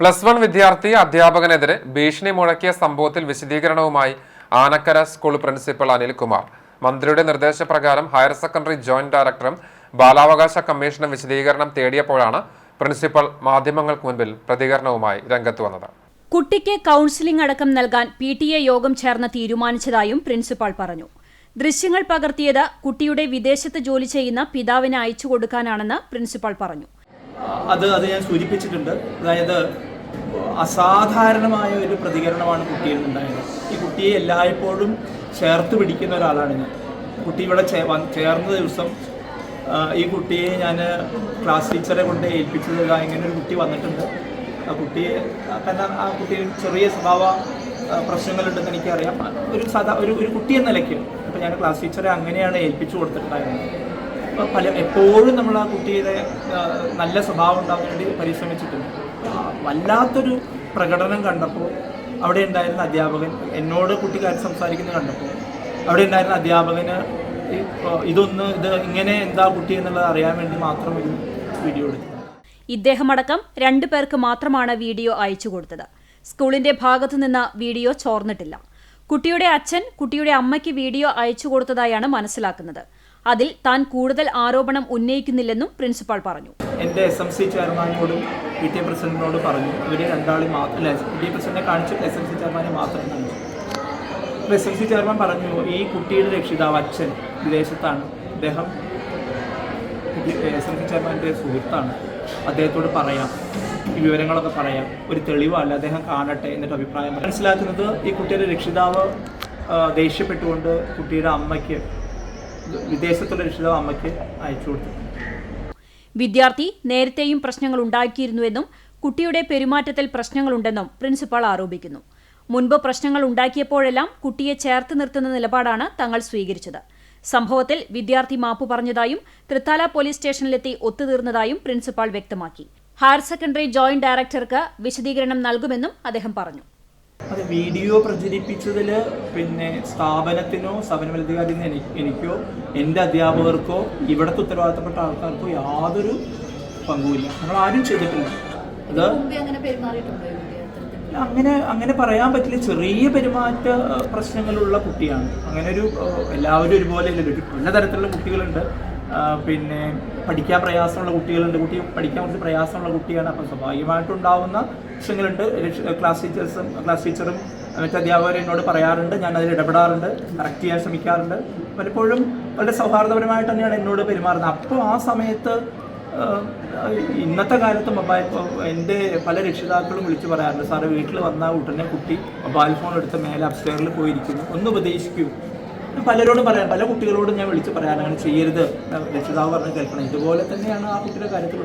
Plus one വിദ്യാർത്ഥി അധ്യാപകനെതിരെ ഭീഷണി മുഴക്കിയ സംഭവത്തിൽ വിശദീകരണവുമായി ആനക്കര സ്കൂൾ പ്രിൻസിപ്പൽ അനിൽകുമാർ. മന്ത്രിയുടെ നിർദ്ദേശപ്രകാരം ഹയർ സെക്കൻഡറി ജോയിന്റ് ഡയറക്ടറും ബാലാവകാശ കമ്മീഷനും വിശദീകരണം തേടിയപ്പോഴാണ് പ്രിൻസിപ്പൽ മാധ്യമങ്ങൾക്ക് മുൻപിൽ പ്രതികരണവുമായി രംഗത്ത് വന്നത്. കുട്ടിക്ക് കൗൺസിലിംഗ് അടക്കം നൽകാൻ പി ടി എ യോഗം ചേർന്ന് തീരുമാനിച്ചതായും പ്രിൻസിപ്പാൾ പറഞ്ഞു. ദൃശ്യങ്ങൾ പകർത്തിയത് കുട്ടിയുടെ വിദേശത്ത് ജോലി ചെയ്യുന്ന പിതാവിനെ അയച്ചു കൊടുക്കാനാണെന്ന് പ്രിൻസിപ്പാൾ പറഞ്ഞു. അത് അത് ഞാൻ സൂചിപ്പിച്ചിട്ടുണ്ട്. അതായത് അസാധാരണമായ ഒരു പ്രതികരണമാണ് കുട്ടിയിൽ നിന്നുണ്ടായത്. ഈ കുട്ടിയെ എല്ലായ്പ്പോഴും ചേർത്ത് പിടിക്കുന്ന ഒരാളാണ് ഞാൻ. കുട്ടി ഇവിടെ ചേർന്ന ദിവസം ഈ കുട്ടിയെ ഞാൻ ക്ലാസ് ടീച്ചറെ കൊണ്ട് ഏൽപ്പിച്ചത് "ഇതാ ഇങ്ങനെ ഒരു കുട്ടി വന്നിട്ടുണ്ട്. ആ കുട്ടിയെ തന്നെ ആ കുട്ടിയിൽ ചെറിയ സ്വഭാവ പ്രശ്നങ്ങളുണ്ടെന്ന് എനിക്കറിയാം. ഒരു സാധാ ഒരു ഒരു കുട്ടി എന്ന നിലയ്ക്ക്. അപ്പോൾ ഞാൻ ക്ലാസ് ടീച്ചറെ അങ്ങനെയാണ് ഏൽപ്പിച്ചു കൊടുത്തിട്ടുണ്ടായിരുന്നത്. അപ്പോൾ പല എപ്പോഴും നമ്മൾ ആ കുട്ടിയുടെ നല്ല സ്വഭാവം ഉണ്ടാകാൻ വേണ്ടി പരിശ്രമിച്ചിട്ടുണ്ട്. വല്ലാത്തൊരു പ്രകടനം കണ്ടപ്പോൾ അവിടെ ഉണ്ടായിരുന്ന അധ്യാപകൻ എന്നോട് കുട്ടിക്കാർ സംസാരിക്കുന്നത് കണ്ടപ്പോൾ അവിടെ ഉണ്ടായിരുന്ന അധ്യാപകന് ഇതൊന്ന് ഇത് ഇങ്ങനെ എന്താ കുട്ടി എന്നുള്ളത് അറിയാൻ വേണ്ടി മാത്രം ഒരു വീഡിയോ എടുത്തു. ഇദ്ദേഹമടക്കം രണ്ടു പേർക്ക് മാത്രമാണ് വീഡിയോ അയച്ചു കൊടുത്തത്. സ്കൂളിന്റെ ഭാഗത്തു നിന്ന് വീഡിയോ ചോർന്നിട്ടില്ല. കുട്ടിയുടെ അച്ഛൻ കുട്ടിയുടെ അമ്മയ്ക്ക് വീഡിയോ അയച്ചു കൊടുത്തതായാണ് മനസ്സിലാക്കുന്നത്. അതിൽ താൻ കൂടുതൽ ആരോപണം ഉന്നയിക്കുന്നില്ലെന്നും പ്രിൻസിപ്പാൾ പറഞ്ഞു. എന്റെ എസ് എം സി ചെയർമാനോടും പി ടി എ പ്രസിഡന്റിനോട് പറഞ്ഞു ഇവർ രണ്ടാളി മാത്രം പി ടി പ്രസിഡന്റിനെ എസ് എം സി ചെയർമാനെ മാത്രം കാണിച്ചു. എസ് എം സി ചെയർമാൻ പറഞ്ഞു ഈ കുട്ടിയുടെ രക്ഷിതാവ് അച്ഛൻ വിദേശത്താണ്. അദ്ദേഹം എസ് എം സി ചെയർമാന്റെ സുഹൃത്താണ്. അദ്ദേഹത്തോട് പറയാം ഈ വിവരങ്ങളൊക്കെ പറയാം. ഒരു തെളിവല്ല അദ്ദേഹം കാണട്ടെ എന്നിട്ട് അഭിപ്രായം. മനസ്സിലാക്കുന്നത് ഈ കുട്ടിയുടെ രക്ഷിതാവ് ദേഷ്യപ്പെട്ടുകൊണ്ട് കുട്ടിയുടെ അമ്മയ്ക്ക് വിദേശത്തുള്ള രക്ഷിതാവ് അമ്മയ്ക്ക് അയച്ചു കൊടുത്തു. വിദ്യാർത്ഥി നേരത്തെയും പ്രശ്നങ്ങൾ ഉണ്ടാക്കിയിരുന്നുവെന്നും കുട്ടിയുടെ പെരുമാറ്റത്തിൽ പ്രശ്നങ്ങളുണ്ടെന്നും പ്രിൻസിപ്പാൾ ആരോപിക്കുന്നു. മുൻപ് പ്രശ്നങ്ങൾ ഉണ്ടാക്കിയപ്പോഴെല്ലാം കുട്ടിയെ ചേർത്ത് നിർത്തുന്ന നിലപാടാണ് തങ്ങൾ സ്വീകരിച്ചത്. സംഭവത്തിൽ വിദ്യാർത്ഥി മാപ്പു പറഞ്ഞതായും തൃത്താല പോലീസ് സ്റ്റേഷനിലെത്തി ഒത്തുതീർന്നതായും പ്രിൻസിപ്പാൾ വ്യക്തമാക്കി. ഹയർ സെക്കൻഡറി ജോയിന്റ് ഡയറക്ടർക്ക് വിശദീകരണം നൽകുമെന്നും അദ്ദേഹം പറഞ്ഞു. അത് വീഡിയോ പ്രചരിപ്പിച്ചതിൽ പിന്നെ സ്ഥാപനത്തിനോ സ്ഥാപനമധികാരിനോ എനിക്ക് എനിക്കോ എന്റെ അധ്യാപകർക്കോ ഇവിടുത്തെ ഉത്തരവാദിത്തപ്പെട്ട ആൾക്കാർക്കോ യാതൊരു പങ്കുമില്ല. നമ്മൾ ആരും ചെയ്തിട്ടില്ല. അത് അങ്ങനെ അങ്ങനെ പറയാൻ പറ്റില്ല. ചെറിയ പെരുമാറ്റ പ്രശ്നങ്ങളുള്ള കുട്ടിയാണ്. അങ്ങനെ ഒരു എല്ലാവരും ഒരുപോലെ ഇല്ല ഒരു പല തരത്തിലുള്ള കുട്ടികളുണ്ട്. പിന്നെ പഠിക്കാൻ പ്രയാസമുള്ള കുട്ടികളുണ്ട്. കുട്ടി പഠിക്കാൻ കുറച്ച് പ്രയാസമുള്ള കുട്ടിയാണ്. അപ്പം സ്വാഭാവികമായിട്ടുണ്ടാവുന്ന പ്രശ്നങ്ങളുണ്ട്. ക്ലാസ് ടീച്ചേഴ്സും ക്ലാസ് ടീച്ചറും മറ്റ് അധ്യാപകരും എന്നോട് പറയാറുണ്ട്. ഞാൻ അതിൽ ഇടപെടാറുണ്ട്. കറക്റ്റ് ചെയ്യാൻ ശ്രമിക്കാറുണ്ട്. പലപ്പോഴും വളരെ സൗഹാർദ്ദപരമായിട്ട് തന്നെയാണ് എന്നോട് പെരുമാറുന്നത്. അപ്പോൾ ആ സമയത്ത് ഇന്നത്തെ കാലത്ത് ഫോ- എന്റെ പല രക്ഷിതാക്കളും വിളിച്ചു പറയാറുണ്ട് സാറ് വീട്ടിൽ വന്നാൽ ഉടനെ കുട്ടി മൊബൈൽ ഫോൺ എടുത്ത് മേലെ അപ്സ്റ്റേറിൽ പോയിരിക്കുന്നു. ഒന്ന് ഉപദേശിക്കൂ. പലരോടും പറയാൻ പല കുട്ടികളോടും ഞാൻ വിളിച്ച് പറയാനാണ് ചെയ്യരുത് രക്ഷിതാവ് പറഞ്ഞ് കേൾക്കണം. ഇതുപോലെ തന്നെയാണ് ആ കുട്ടിയുടെ കാര്യത്തിൽ